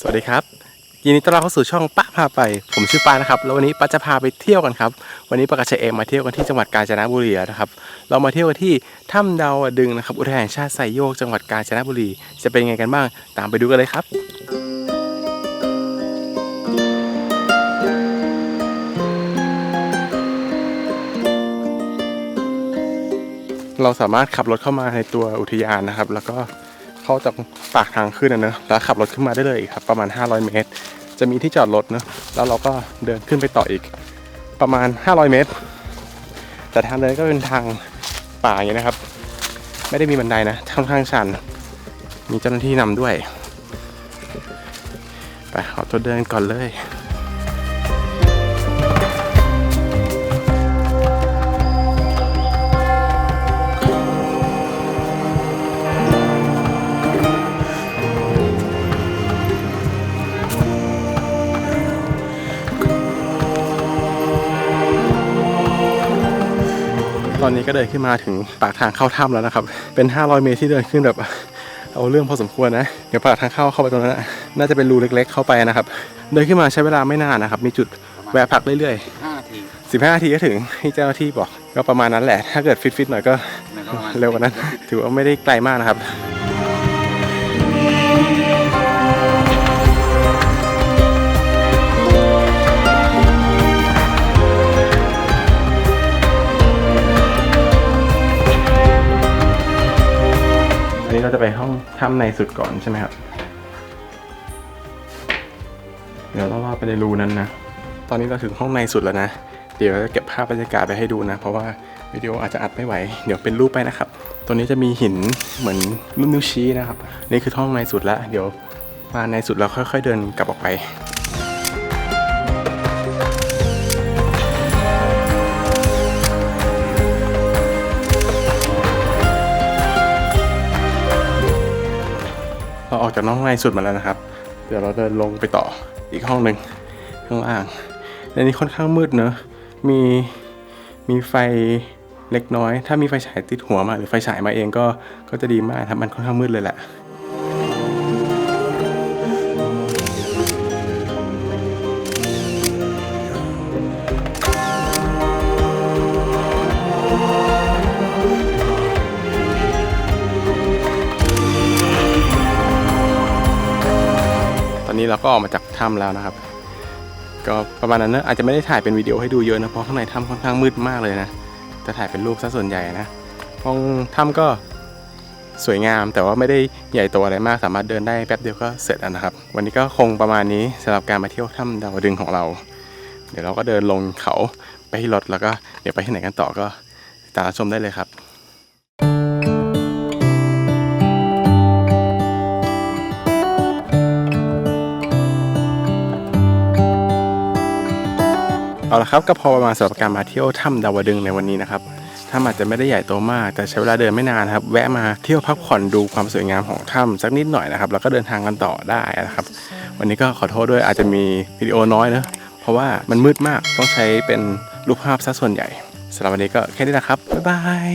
สวัสดีครับ ยินดีต้อนรับเข้าสู่ช่องป้าพาไป ผมชื่อป้านะครับ แล้ววันนี้ป้าจะพาไปเที่ยวกันครับ วันนี้ป้ากับเชเอมมาเที่ยวกันที่จังหวัดกาญจนบุรีนะครับ เรามาเที่ยวกันที่ถ้ำดาวดึงนะครับ อุทยานแห่งชาติไซโยกจังหวัดกาญจนบุรี จะเป็นยังไงกันบ้าง ตามไปดูกันเลยครับเราสามารถขับรถเข้ามาในตัวอุทยานนะครับ แล้วก็ เข้าจากปากทางขึ้นนะเนอะแล้วขับรถขึ้นมาได้เลยครับ ประมาณ 500 เมตร จะมีที่จอดรถเนอะแล้วเราก็เดินขึ้นไปต่ออีก ประมาณ 500 เมตร แต่ทางเดินก็เป็นทางป่าอย่างนี้นะครับ ไม่ได้มีบันไดนะค่อนข้างชัน มีเจ้าหน้าที่นำด้วย ไปขอตัวเดินก่อนเลย อนนี้ก็เดินขึ้นมาถึงปากทางเข้าถ้ำแล้วนะครับ เป็น 500 เมตรที่เดินขึ้นแบบเอาเรื่องพอสมควรนะ เดี๋ยวปากทางเข้าเข้าไปตรงนั้นนะน่าจะเป็นรูเล็ก ๆ เข้าไปนะครับ เดินขึ้นมาใช้เวลาไม่นานนะครับ มีจุดแวะพักเรื่อยห้าทีๆ15นาทีก็ถึงที่เจ้าหน้าที่บอก ก็ประมาณนั้นแหละ ถ้าเกิดฟิตๆหน่อยก็แล้วก็ประมาณเร็วกว่านั้น ถือว่าไม่ได้ไกลมากนะครับ เราจะไปห้องถ้ำในสุดก่อนใช่ไหมครับ เดี๋ยวต้องลอดไปในรูนั้นนะ ตอนนี้เราถึงห้องในสุดแล้วนะ เดี๋ยวจะเก็บภาพบรรยากาศไปให้ดูนะ เพราะว่าวิดีโออาจจะอัดไม่ไหว เดี๋ยวเป็นรูปไปนะครับ ตัวนี้จะมีหินเหมือนรูปนิ้วชี้นะครับ นี่คือห้องในสุดแล้วเดี๋ยวมาในสุดเราค่อย ๆ เดินกลับออกไป จากน้องในสุดมาแล้วนะครับ เดี๋ยวเราเดินลงไปต่ออีกห้องหนึ่งข้างล่างในนี้ค่อนข้างมืดเนอะมีมีไฟเล็กน้อย ถ้ามีไฟฉายติดหัวมาหรือไฟฉายมาเองก็ก็จะดีมากครับมันค่อนข้างมืดเลยแหละ อนนี้เราก็ออกมาจากถ้ำแล้วนะครับ ก็ประมาณนั้นนะอาจจะไม่ได้ถ่ายเป็นวิดีโอให้ดูเยอะนะเพราะข้างในถ้ำค่อนข้างมืดมากเลยนะจะถ่ายเป็นรูปซะส่วนใหญ่นะห้องถ้ำก็สวยงามแต่ว่าไม่ได้ใหญ่โตอะไรมากสามารถเดินได้แป๊บเดียวก็เสร็จแล้วนะครับ วันนี้ก็คงประมาณนี้สำหรับการมาเที่ยวถ้ำดาวดึงของเรา เดี๋ยวเราก็เดินลงเขาไปที่รถแล้วก็เดี๋ยวไปที่ไหนกันต่อก็ตามชมได้เลยครับ เอาละครับก็พอประมาณสำหรับการมาเที่ยวถ้ำดาวดึงในวันนี้นะครับถ้ำอาจจะไม่ได้ใหญ่โตมาก แต่ใช้เวลาเดินไม่นานครับ แวะมาเที่ยวพักผ่อนดูความสวยงามของถ้ำสักนิดหน่อยนะครับ แล้วก็เดินทางกันต่อได้นะครับ วันนี้ก็ขอโทษด้วยอาจจะมีวิดีโอน้อยนะเพราะว่ามันมืดมากต้องใช้เป็นรูปภาพซะส่วนใหญ่สำหรับวันนี้ก็แค่นี้นะครับบ๊ายบาย